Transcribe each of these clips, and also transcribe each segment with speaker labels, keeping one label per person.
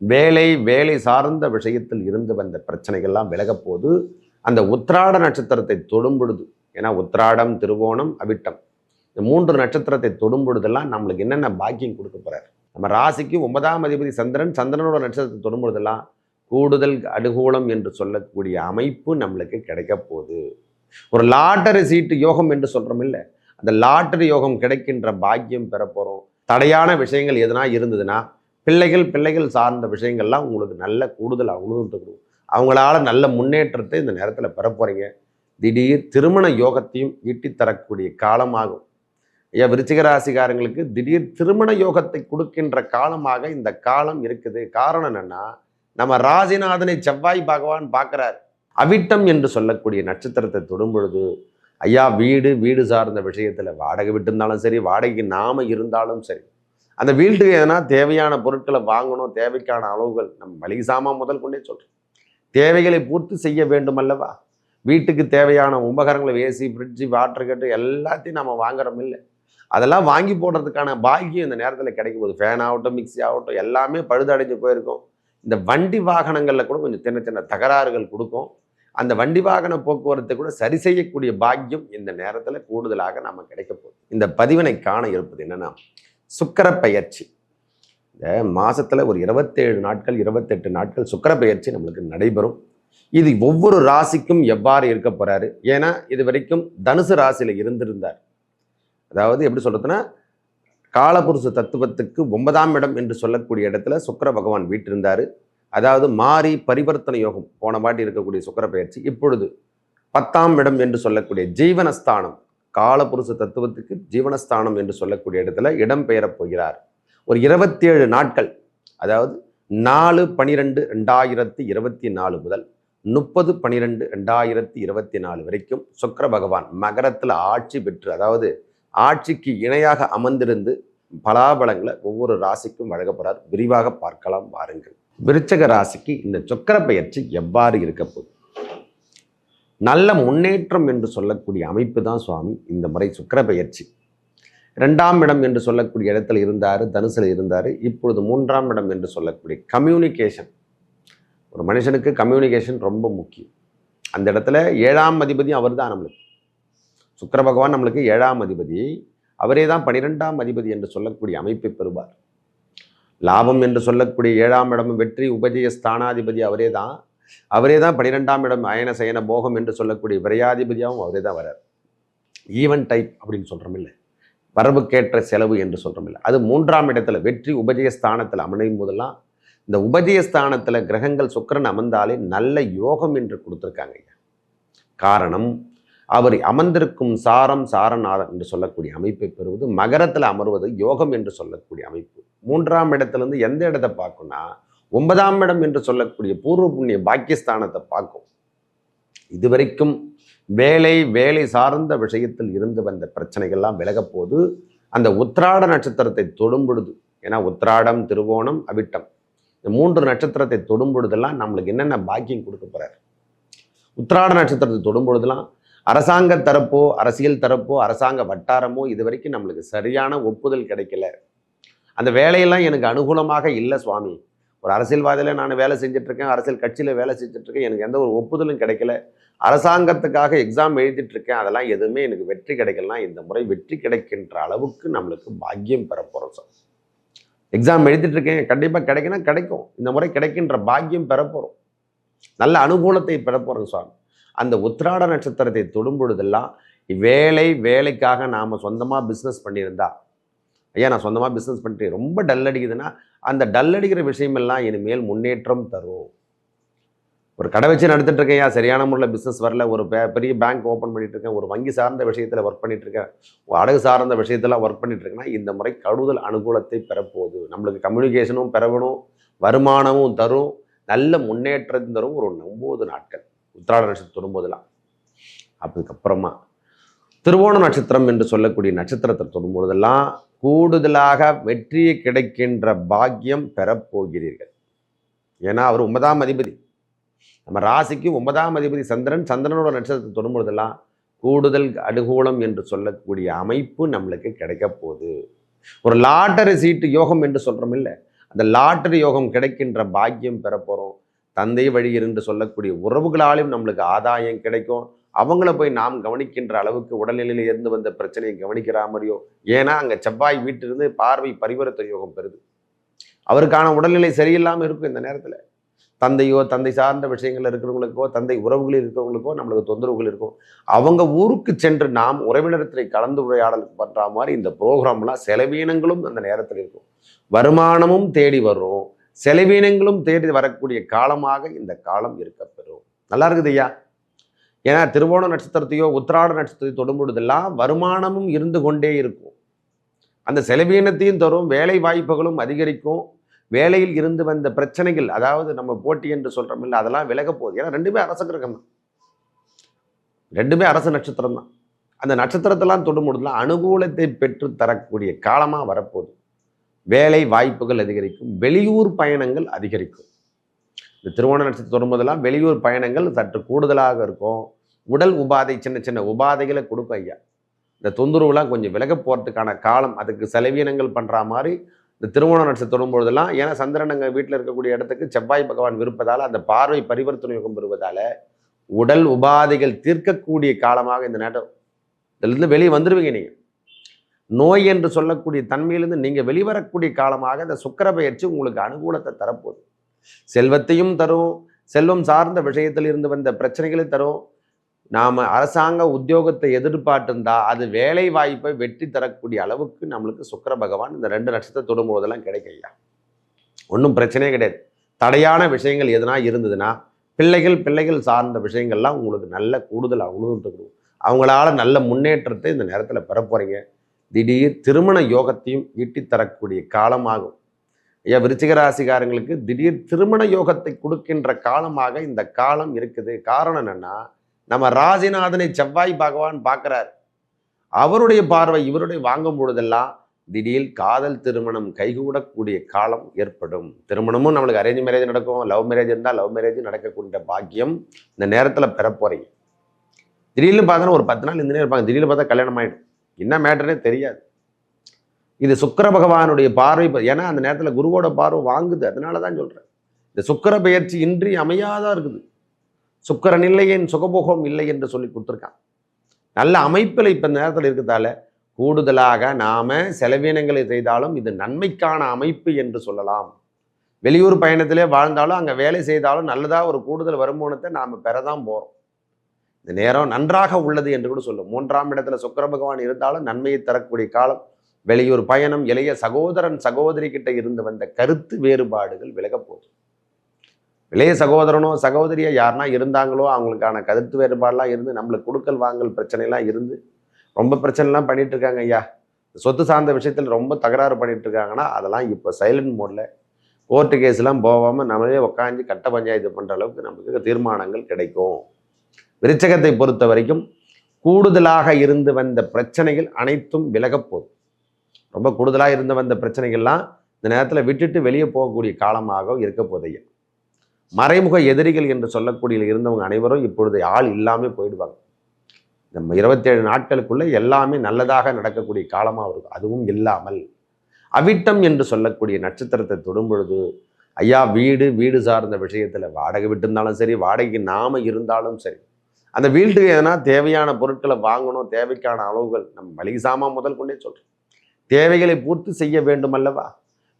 Speaker 1: வேலை வேலை சார்ந்த விஷயத்தில் இருந்து வந்த பிரச்சனைகள்லாம் விலகப்போது அந்த உத்திராட நட்சத்திரத்தை தொடும் பொழுது ஏன்னா உத்திராடம் திருவோணம் அவிட்டம் இந்த மூன்று நட்சத்திரத்தை தொடும் பொழுதெல்லாம் நம்மளுக்கு என்னென்ன பாக்கியம் கொடுக்க போகிறார் நம்ம ராசிக்கு ஒன்பதாம் அதிபதி சந்திரன் சந்திரனோட நட்சத்திரத்தை தொடும் பொழுதெல்லாம் கூடுதல் அனுகூலம் என்று சொல்லக்கூடிய அமைப்பு நம்மளுக்கு கிடைக்க போகுது. ஒரு லாட்டரி சீட்டு யோகம் என்று சொல்கிறோம் இல்லை? அந்த லாட்டரி யோகம் கிடைக்கின்ற பாக்கியம் பெற போகிறோம் தடையான விஷயங்கள் எதனா இருந்ததுன்னா பிள்ளைகள் பிள்ளைகள் சார்ந்த விஷயங்கள்லாம் உங்களுக்கு நல்ல கூடுதல் அவங்களும் கொடுக்கும் அவங்களால நல்ல முன்னேற்றத்தை இந்த நேரத்தில் பெற திடீர் திருமண யோகத்தையும் ஈட்டித் தரக்கூடிய காலமாகும். ஐயா விருச்சிக ராசிக்காரங்களுக்கு திடீர் திருமண யோகத்தை கொடுக்கின்ற காலமாக இந்த காலம் இருக்குது. காரணம் என்னன்னா நம்ம ராசிநாதனை செவ்வாய் பகவான் பார்க்கிறார். அவிட்டம் என்று சொல்லக்கூடிய நட்சத்திரத்தை தொடும் பொழுது ஐயா வீடு வீடு சார்ந்த விஷயத்தில் வாடகை விட்டு இருந்தாலும் சரி வாடகைக்கு நாம இருந்தாலும் சரி அந்த வீட்டுக்கு எதனா தேவையான பொருட்களை வாங்கணும் தேவைக்கான அளவுகள் நம்ம மளிகை சாமான் முதல் கொண்டே சொல்கிறோம் தேவைகளை பூர்த்தி செய்ய வேண்டும் அல்லவா வீட்டுக்கு தேவையான உபகரணங்களை ஏசி ஃப்ரிட்ஜு வாட்டர் கட்டு எல்லாத்தையும் நம்ம வாங்குறோம் இல்லை. அதெல்லாம் வாங்கி போடுறதுக்கான பாக்கியம் இந்த நேரத்தில் கிடைக்கும் போது. ஃபேன் ஆகட்டும் மிக்சி ஆகட்டும் எல்லாமே பழுதடைஞ்சு போயிருக்கும். இந்த வண்டி வாகனங்களில் கூட கொஞ்சம் சின்ன சின்ன தகராறுகள் கொடுக்கும். அந்த வண்டி வாகன போக்குவரத்தை கூட சரி செய்யக்கூடிய பாக்கியம் இந்த நேரத்தில் கூடுதலாக நம்ம கிடைக்க போகுது. இந்த பதிவினை காண இருப்பது என்னென்னா சுக்கர பயிற்சி இந்த மாதத்தில் ஒரு இருபத்தேழு நாட்கள் இருபத்தெட்டு நாட்கள் சுக்கர பயிற்சி நம்மளுக்கு நடைபெறும். இது ஒவ்வொரு ராசிக்கும் எவ்வாறு இருக்க போகிறாரு ஏன்னா இது வரைக்கும் தனுசு ராசியில் இருந்திருந்தார். அதாவது எப்படி சொல்கிறதுன்னா காலபுருஷ தத்துவத்துக்கு ஒன்பதாம் இடம் என்று சொல்லக்கூடிய இடத்துல சுக்கர பகவான் வீட்டிருந்தார் அதாவது மாறி பரிவர்த்தனை யோகம் போன வாட்டி இருக்கக்கூடிய சுக்கர பயிற்சி இப்பொழுது பத்தாம் இடம் என்று சொல்லக்கூடிய ஜீவனஸ்தானம் காலபுருஷ தத்துவத்துக்கு ஜீவனஸ்தானம் என்று சொல்லக்கூடிய இடத்துல இடம்பெயரப் போகிறார். ஒரு இருபத்தேழு நாட்கள் அதாவது நாலு பனிரெண்டு ரெண்டாயிரத்தி இருபத்தி நாலு முதல் முப்பது பனிரெண்டு ரெண்டாயிரத்தி இருபத்தி நாலு வரைக்கும் சுக்கர பகவான் மகரத்தில் ஆட்சி பெற்று அதாவது ஆட்சிக்கு இணையாக அமர்ந்திருந்து பலாபலங்களை ஒவ்வொரு ராசிக்கும் வழங்க போறார். விரிவாக பார்க்கலாம் வாருங்கள். விருச்சக ராசிக்கு இந்த சுக்கர பயிற்சி எவ்வாறு இருக்க போகுது? நல்ல முன்னேற்றம் என்று சொல்லக்கூடிய அமைப்பு தான் சுவாமி. இந்த முறை சுக்கிர பயிற்சி. ரெண்டாம் இடம் என்று சொல்லக்கூடிய இடத்துல இருந்தார் தனுசில் இருந்தார். இப்பொழுது மூன்றாம் இடம் என்று சொல்லக்கூடிய கம்யூனிகேஷன் ஒரு மனுஷனுக்கு கம்யூனிகேஷன் ரொம்ப முக்கியம். அந்த இடத்துல ஏழாம் அதிபதி அவர் தான் நம்மளுக்கு. சுக்கர பகவான் நம்மளுக்கு ஏழாம் அதிபதி. அவரே தான் பனிரெண்டாம் அதிபதி என்று சொல்லக்கூடிய அமைப்பை பெறுவார். லாபம் என்று சொல்லக்கூடிய ஏழாம் இடம் வெற்றி உபஜய ஸ்தானாதிபதி அவரே தான். அவரே தான் பனிரெண்டாம் இடம் அயன சயன போகம் என்று சொல்லக்கூடிய விரையாதிபதியாகவும் அவரே தான் வரார் ஈவன் டைப் அப்படின்னு சொல்கிறோம் இல்லை. வரவுக்கேற்ற செலவு என்று சொல்கிறோம் இல்லை. அது மூன்றாம் இடத்துல வெற்றி உபஜய ஸ்தானத்தில் அமையும் போதெல்லாம் இந்த உபஜய ஸ்தானத்தில் கிரகங்கள் சுக்கிரன் அமர்ந்தாலே நல்ல யோகம் என்று கொடுத்துருக்காங்க ஐயா. காரணம் அவர் அமர்ந்திருக்கும் சாரம் சாரநாதன் என்று சொல்லக்கூடிய அமைப்பை பெறுவது மகரத்தில் அமர்வது யோகம் என்று சொல்லக்கூடிய அமைப்பு. மூன்றாம் இடத்துலேருந்து எந்த இடத்தை பார்க்கும்னா ஒன்பதாம் இடம் என்று சொல்லக்கூடிய பூர்வ புண்ணிய பாக்கியஸ்தானத்தை பார்க்கும். இதுவரைக்கும் வேலை வேலை சார்ந்த விஷயத்தில் இருந்து வந்த பிரச்சனைகள்லாம் விலகப்போது அந்த உத்திராட நட்சத்திரத்தை தொடும் பொழுது ஏன்னா உத்திராடம் திருவோணம் அவிட்டம் இந்த மூன்று நட்சத்திரத்தை தொடும் பொழுதெல்லாம் நம்மளுக்கு என்னென்ன பாக்கியம் கொடுக்க போறார்? உத்திராட நட்சத்திரத்தை தொடும் பொழுதெல்லாம் அரசாங்க தரப்போ அரசியல் தரப்போ அரசாங்க வட்டாரமோ இது வரைக்கும் நம்மளுக்கு சரியான ஒப்புதல் கிடைக்கல. அந்த வேலையெல்லாம் எனக்கு அனுகூலமாக இல்லை சுவாமி. ஒரு அரசியல்வாதியில் நான் வேலை செஞ்சிட்ருக்கேன் அரசியல் கட்சியில் வேலை செஞ்சிட்ருக்கேன் எனக்கு எந்த ஒரு ஒப்புதலும் கிடைக்கல. அரசாங்கத்துக்காக எக்ஸாம் எழுதிட்டுருக்கேன் அதெல்லாம் எதுவுமே எனக்கு வெற்றி கிடைக்கலாம் இந்த முறை வெற்றி கிடைக்கின்ற அளவுக்கு நம்மளுக்கு பாக்கியம் பெற போகிறோம் சார். எக்ஸாம் எழுதிட்டுருக்கேன் கண்டிப்பாக கிடைக்கணும் கிடைக்கும். இந்த முறை கிடைக்கின்ற பாக்கியம் பெற போகிறோம் நல்ல அனுகூலத்தை பெற போகிறோம் சார். அந்த உத்திராட நட்சத்திரத்தை தொடும் பொழுதெல்லாம் வேலை வேலைக்காக நாம் சொந்தமாக பிஸ்னஸ் பண்ணியிருந்தா ஐயா நான் சொந்தமாக பிஸ்னஸ் பண்ணிட்டு ரொம்ப டல் அடிக்குதுன்னா அந்த டல் அடிக்கிற விஷயமெல்லாம் இனிமேல் முன்னேற்றம் தரும். ஒரு கடை வச்சு நடத்திட்டு இருக்கேன் சரியான முறையில் பிஸ்னஸ் வரல. ஒரு பெ- பெரிய பேங்க் ஓப்பன் பண்ணிட்டு இருக்கேன் ஒரு வங்கி சார்ந்த விஷயத்தில் ஒர்க் பண்ணிட்டு இருக்கேன் ஒரு அடகு சார்ந்த விஷயத்தெல்லாம் ஒர்க் பண்ணிட்டு இருக்கேன்னா இந்த முறை கூடுதல் அனுகூலத்தை பெறப்போகுது. நம்மளுக்கு கம்யூனிகேஷனும் பெறவணும் வருமானமும் தரும். நல்ல முன்னேற்றம் தரும். ஒரு ஒம்பது நாட்கள். உத்திராட நட்சத்திரம் தொடும்போதெல்லாம் அதுக்கப்புறமா திருவோண நட்சத்திரம் என்று சொல்லக்கூடிய நட்சத்திரத்தை தொடும்போதெல்லாம் கூடுதலாக வெற்றியை கிடைக்கின்ற பாக்கியம் பெறப்போகிறீர்கள். ஏன்னா அவர் ஒன்பதாம் அதிபதி. நம்ம ராசிக்கு ஒன்பதாம் அதிபதி சந்திரன் சந்திரனோட நட்சத்திரத்தை தொடும்பொழுதெல்லாம் கூடுதல் அனுகூலம் என்று சொல்லக்கூடிய அமைப்பு நம்மளுக்கு கிடைக்க போகுது. ஒரு லாட்டரி சீட்டு யோகம் என்று சொல்கிறோம் இல்லை. அந்த லாட்டரி யோகம் கிடைக்கின்ற பாக்கியம் பெற போகிறோம் தந்தை வழி என்று சொல்லக்கூடிய உறவுகளாலும் நம்மளுக்கு ஆதாயம் கிடைக்கும். அவங்கள போய் நாம் கவனிக்கின்ற அளவுக்கு உடல்நிலையில் இருந்து வந்த பிரச்சனையை கவனிக்கிறா மாதிரியோ ஏன்னா அங்கே செவ்வாய் வீட்டிலிருந்து பார்வை பரிவர்த்த யோகம் பெறுது. அவருக்கான உடல்நிலை சரியில்லாமல் இருக்கும் இந்த நேரத்தில். தந்தையோ தந்தை சார்ந்த விஷயங்கள் இருக்கிறவங்களுக்கோ தந்தை உறவுகளில் இருக்கிறவங்களுக்கோ நம்மளுக்கு தொந்தரவுகள் இருக்கும். அவங்க ஊருக்கு சென்று நாம் உறவினரத்தை கலந்து உரையாடல் பண்ணுற மாதிரி இந்த ப்ரோக்ராம்லாம் செலவீனங்களும் அந்த நேரத்தில் இருக்கும். வருமானமும் தேடி வரும் செலவீனங்களும் தேடி வரக்கூடிய காலமாக இந்த காலம் இருக்கப்பெறும். நல்லா இருக்குது ஐயா? ஏன்னா திருவோண நட்சத்திரத்தையோ உத்திராட நட்சத்திரத்தையோ தொடும் பொழுதெல்லாம் வருமானமும் இருந்து கொண்டே இருக்கும். அந்த செலவீனத்தையும் தரும் வேலை வாய்ப்புகளும் அதிகரிக்கும். வேலையில் இருந்து வந்த பிரச்சனைகள் அதாவது நம்ம போட்டி என்று சொல்கிறோம் இல்லை அதெல்லாம் விலக போகுது. ஏன்னா ரெண்டுமே அரச கிரகம் தான். ரெண்டுமே அரச நட்சத்திரம் தான். அந்த நட்சத்திரத்தெல்லாம் தொடும் பொழுதுலாம் அனுகூலத்தை பெற்று தரக்கூடிய காலமாக வரப்போகுது. வேலை வாய்ப்புகள் அதிகரிக்கும் வெளியூர் பயணங்கள் அதிகரிக்கும். இந்த திருவோண நட்சத்திரம் தொடரும்போதெல்லாம் வெளியூர் பயணங்கள் சற்று கூடுதலாக இருக்கும். உடல் உபாதை சின்ன சின்ன உபாதைகளை கொடுக்கும் ஐயா. இந்த தொந்தரவுலாம் கொஞ்சம் விலக போகிறதுக்கான காலம் அதுக்கு செலவீனங்கள் பண்ணுற மாதிரி இந்த திருவோண நட்சத்திரம் தொடும்பொழுதெல்லாம் ஏன்னா சந்திரன் அங்கே வீட்டில் இருக்கக்கூடிய இடத்துக்கு செவ்வாய் பகவான் விருப்பதால் அந்த பார்வை பரிவர்த்தனை யோகம் பெறுவதால் உடல் உபாதைகள் தீர்க்கக்கூடிய காலமாக இந்த நேரம் இதிலிருந்து வெளியே வந்துடுவீங்க நீங்கள் நோய் என்று சொல்லக்கூடிய தன்மையிலிருந்து நீங்கள் வெளிவரக்கூடிய காலமாக இந்த சுக்கர பயிற்சி உங்களுக்கு அனுகூலத்தை தரப்போகுது. செல்வத்தையும் தரும் செல்வம் சார்ந்த விஷயத்தில் இருந்து வந்த பிரச்சனைகளை தரும் நாம் அரசாங்க உத்தியோகத்தை எதிர்பார்த்திருந்தா அது வேலை வாய்ப்பை வெற்றி தரக்கூடிய அளவுக்கு நம்மளுக்கு சுக்கர பகவான் இந்த ரெண்டு நட்சத்திரம் தொடும்போதெல்லாம் கிடைக்கையா ஒன்றும் பிரச்சனையே கிடையாது. தடையான விஷயங்கள் எதுனா இருந்ததுன்னா பிள்ளைகள் பிள்ளைகள் சார்ந்த விஷயங்கள்லாம் உங்களுக்கு நல்ல கூடுதல் அனுபவத்துக்கு அவங்களால நல்ல முன்னேற்றத்தை இந்த நேரத்தில் பெற போகிறீங்க திடீர் திருமண யோகத்தையும் ஈட்டி தரக்கூடிய காலமாகும். ஐயா விருச்சிகராசிகாரங்களுக்கு திடீர் திருமண யோகத்தை கொடுக்கின்ற காலமாக இந்த காலம் இருக்குது. காரணம் என்னன்னா நம்ம ராசிநாதனை செவ்வாய் பகவான் பார்க்குறார். அவருடைய பார்வை இவருடைய வாங்கும் பொழுதெல்லாம் திடீர் காதல் திருமணம் கைகூடக்கூடிய காலம் ஏற்படும். திருமணமும் நம்மளுக்கு அரேஞ்ச் மேரேஜ் நடக்கும். லவ் மேரேஜ் இருந்தால் லவ் மேரேஜ் நடக்கக்கூடிய பாக்கியம் இந்த நேரத்தில் பெற திடீர்னு பார்த்தோன்னா ஒரு பத்து நாள் இந்த நேரம் இருப்பாங்க. திடீர்னு பார்த்தா கல்யாணம் ஆகிடும் என்ன மேட்டர்னே தெரியாது. இது சுக்கர பகவானுடைய பார்வை ஏன்னா அந்த நேரத்தில் குருவோட பார்வை வாங்குது அதனால தான் சொல்கிறேன் இந்த சுக்கர பெயர்ச்சி இன்றி அமையாதான் இருக்குது. சுக்கரன் இல்லை என் சுகபோகம் இல்லை என்று சொல்லி கொடுத்துருக்கான். நல்ல அமைப்பில் இப்போ இந்த நேரத்தில் இருக்கிறதால கூடுதலாக நாம செலவினங்களை செய்தாலும் இது நன்மைக்கான அமைப்பு என்று சொல்லலாம். வெளியூர் பயணத்திலே வாழ்ந்தாலும் அங்கே வேலை செய்தாலும் நல்லதாக ஒரு கூடுதல் வருமானத்தை நாம் பெறதான் போகிறோம் இந்த நேரம் நன்றாக உள்ளது என்று கூட சொல்லும். மூன்றாம் இடத்துல சுக்கர பகவான் இருந்தாலும் நன்மையை தரக்கூடிய காலம் வெளியூர் பயணம் இளைய சகோதரன் சகோதரி கிட்ட இருந்து வந்த கருத்து வேறுபாடுகள் விலகப் போகுது. இளைய சகோதரனோ சகோதரியோ யாருனா இருந்தாங்களோ அவங்களுக்கான கருத்து வேறுபாடெலாம் இருந்து நம்மளுக்கு கொடுக்கல் வாங்கல் பிரச்சனைலாம் இருந்து ரொம்ப பிரச்சனைலாம் பண்ணிட்டு இருக்காங்க ஐயா சொத்து சார்ந்த விஷயத்தில் ரொம்ப தகராறு பண்ணிட்டு இருக்காங்கன்னா அதெல்லாம் இப்போ சைலண்ட் மோடில் கோர்ட்டு கேஸ்லாம் போகாமல் நம்மளே உட்காந்து கட்ட பஞ்சாயத்து பண்ணுற அளவுக்கு நமக்கு தீர்மானங்கள் கிடைக்கும். விருச்சகத்தை பொறுத்த வரைக்கும் கூடுதலாக இருந்து வந்த பிரச்சனைகள் அனைத்தும் விலகப்போகுது ரொம்ப கூடுதலாக இருந்து வந்த பிரச்சனைகள்லாம் இந்த நேரத்தில் விட்டுட்டு வெளியே போகக்கூடிய காலமாக இருக்க போதையா மறைமுக எதிரிகள் என்று சொல்லக்கூடிய இருந்தவங்க அனைவரும் இப்பொழுது ஆள் இல்லாமல் போயிடுவாங்க. நம்ம இருபத்தேழு நாட்களுக்குள்ளே எல்லாமே நல்லதாக நடக்கக்கூடிய காலமாக இருக்கும் அதுவும் இல்லாமல் அவிட்டம் என்று சொல்லக்கூடிய நட்சத்திரத்தை தொடும் பொழுது ஐயா வீடு வீடு சார்ந்த விஷயத்தில் வாடகை விட்டிருந்தாலும் சரி வாடகைக்கு நாம இருந்தாலும் சரி அந்த வீட்டுக்கு எதனா தேவையான பொருட்களை வாங்கணும் தேவைக்கான அளவுகள் நம்ம மளிகை சாமான் முதல் கொண்டே சொல்கிறோம் தேவைகளை பூர்த்தி செய்ய வேண்டும் அல்லவா?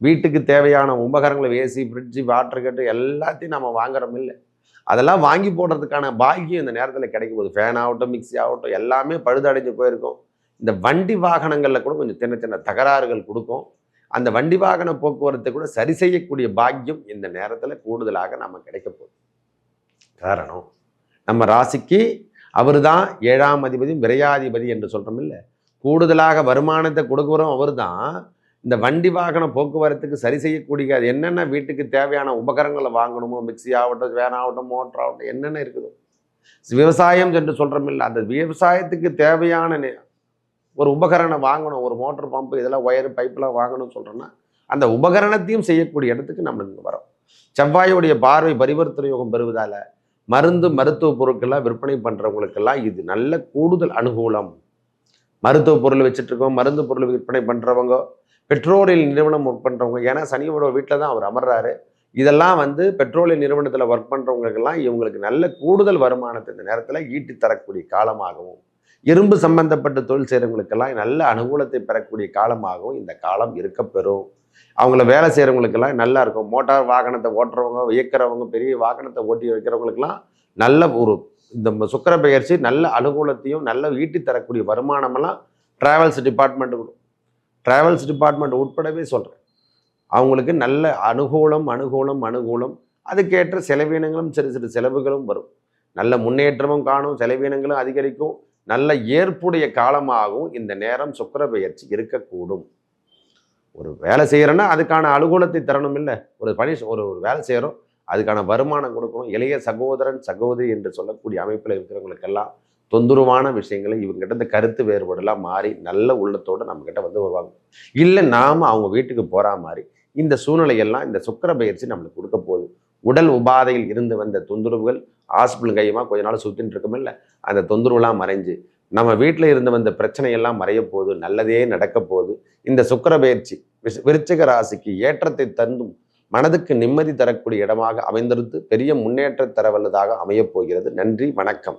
Speaker 1: வீட்டுக்கு தேவையான உபகரணங்களை ஏசி ஃப்ரிட்ஜு வாட்டர் கட்டு எல்லாத்தையும் நம்ம வாங்குறோம் இல்லை. அதெல்லாம் வாங்கி போடுறதுக்கான பாக்கியம் இந்த நேரத்தில் கிடைக்கும் போது. ஃபேன் ஆகட்டும் மிக்சி ஆகட்டும் எல்லாமே பழுதடைஞ்சு போயிருக்கும். இந்த வண்டி வாகனங்களில் கூட கொஞ்சம் சின்ன சின்ன தகராறுகள் கொடுக்கும். அந்த வண்டி வாகன போக்குவரத்தை கூட சரி செய்யக்கூடிய பாக்கியம் இந்த நேரத்தில் கூடுதலாக நம்ம கிடைக்க போகுது. காரணம் நம்ம ராசிக்கு அவர் தான் ஏழாம் அதிபதி விரையாதிபதி என்று சொல்கிறோம் இல்லை. கூடுதலாக வருமானத்தை கொடுக்குறோம் அவர் தான் இந்த வண்டி வாகன போக்குவரத்துக்கு சரி செய்யக்கூடிய என்னென்ன வீட்டுக்கு தேவையான உபகரணங்களை வாங்கணுமோ மிக்ஸி ஆகட்டும் வேன் ஆகட்டும் மோட்டர் ஆகட்டும் என்னென்ன இருக்குதோ? விவசாயம் என்று சொல்கிறோம் இல்லை அந்த விவசாயத்துக்கு தேவையான ஒரு உபகரணம் வாங்கணும் ஒரு மோட்டர் பம்பு இதெல்லாம் ஒயர் பைப்பெலாம் வாங்கணும்னு சொல்கிறோன்னா அந்த உபகரணத்தையும் செய்யக்கூடிய இடத்துக்கு நம்ம இங்கே வரோம் செவ்வாயுடைய பார்வை பரிவர்த்தனை யோகம் பெறுவதால் மருந்து மருத்துவ பொருட்கள்லாம் விற்பனை பண்ணுறவங்களுக்கெல்லாம் இது நல்ல கூடுதல் அனுகூலம். மருத்துவ பொருள் வச்சுட்டு இருக்கோம் மருந்து பொருள் விற்பனை பண்ணுறவங்க பெட்ரோலியல் நிறுவனம் ஒர்க் பண்ணுறவங்க ஏன்னா சனியோட வீட்டில் தான் அவர் அமர்றாரு. இதெல்லாம் வந்து பெட்ரோலிய நிறுவனத்தில் ஒர்க் பண்ணுறவங்களுக்கெல்லாம் இவங்களுக்கு நல்ல கூடுதல் வருமானத்தை இந்த நேரத்தில் ஈட்டி தரக்கூடிய காலமாகவும் இரும்பு சம்பந்தப்பட்ட தொழில் செய்கிறவங்களுக்கெல்லாம் நல்ல அனுகூலத்தை பெறக்கூடிய காலமாகவும் இந்த காலம் இருக்கப்பெறும் அவங்கள வேலை செய்கிறவங்களுக்கெல்லாம் நல்லா இருக்கும். மோட்டார் வாகனத்தை ஓட்டுறவங்க இயக்கிறவங்க பெரிய வாகனத்தை ஓட்டி வைக்கிறவங்களுக்கெல்லாம் நல்ல ஒரு இந்த சுக்கர பெயர்ச்சி நல்ல அனுகூலத்தையும் நல்ல ஈட்டி தரக்கூடிய வருமானமெல்லாம் ட்ராவல்ஸ் டிபார்ட்மெண்ட் ட்ராவல்ஸ் டிபார்ட்மெண்ட் உட்படவே சொல்கிறேன் அவங்களுக்கு நல்ல அனுகூலம் அனுகூலம் அனுகூலம் அதுக்கேற்ற செலவினங்களும் சிறு சிறு செலவுகளும் வரும். நல்ல முன்னேற்றமும் காணும் செலவினங்களும் அதிகரிக்கும் நல்ல ஏற்புடைய காலமாகவும் இந்த நேரம் சுக்கர பெயர்ச்சி இருக்கக்கூடும். ஒரு வேலை செய்கிறோன்னா அதுக்கான அனுகூலத்தை தரணும் இல்லை ஒரு பணி ஒரு ஒரு வேலை செய்கிறோம் அதுக்கான வருமானம் கொடுக்கணும். இளைய சகோதரன் சகோதரி என்று சொல்லக்கூடிய அமைப்பில் இருக்கிறவங்களுக்கெல்லாம் தொந்தரவான விஷயங்களை இவங்ககிட்ட இந்த கருத்து வேறுபாடெல்லாம் மாறி நல்ல உள்ளத்தோடு நம்மக்கிட்ட வந்து வருவாங்க. இல்லை நாம் அவங்க வீட்டுக்கு போகிற மாதிரி இந்த சூழ்நிலையெல்லாம் இந்த சுக்கர பயிற்சி நம்மளுக்கு கொடுக்க போகுது. உடல் உபாதையில் இருந்து வந்த தொந்தரவுகள் ஹாஸ்பிட்டல் கையமாக கொஞ்ச நாள் சுற்றின்னு இருக்கோம் அந்த தொந்தரவுலாம் மறைஞ்சு நம்ம வீட்டில் இருந்து வந்த பிரச்சனையெல்லாம் மறைய போகுது நல்லதே நடக்க போகுது. இந்த சுக்கர பயிற்சி விஷ- விருச்சிக ராசிக்கு ஏற்றத்தை தந்தும் மனதுக்கு நிம்மதி தரக்கூடிய இடமாக அமைந்திருந்து பெரிய முன்னேற்ற தரவல்லதாக அமையப் போகிறது. நன்றி வணக்கம்.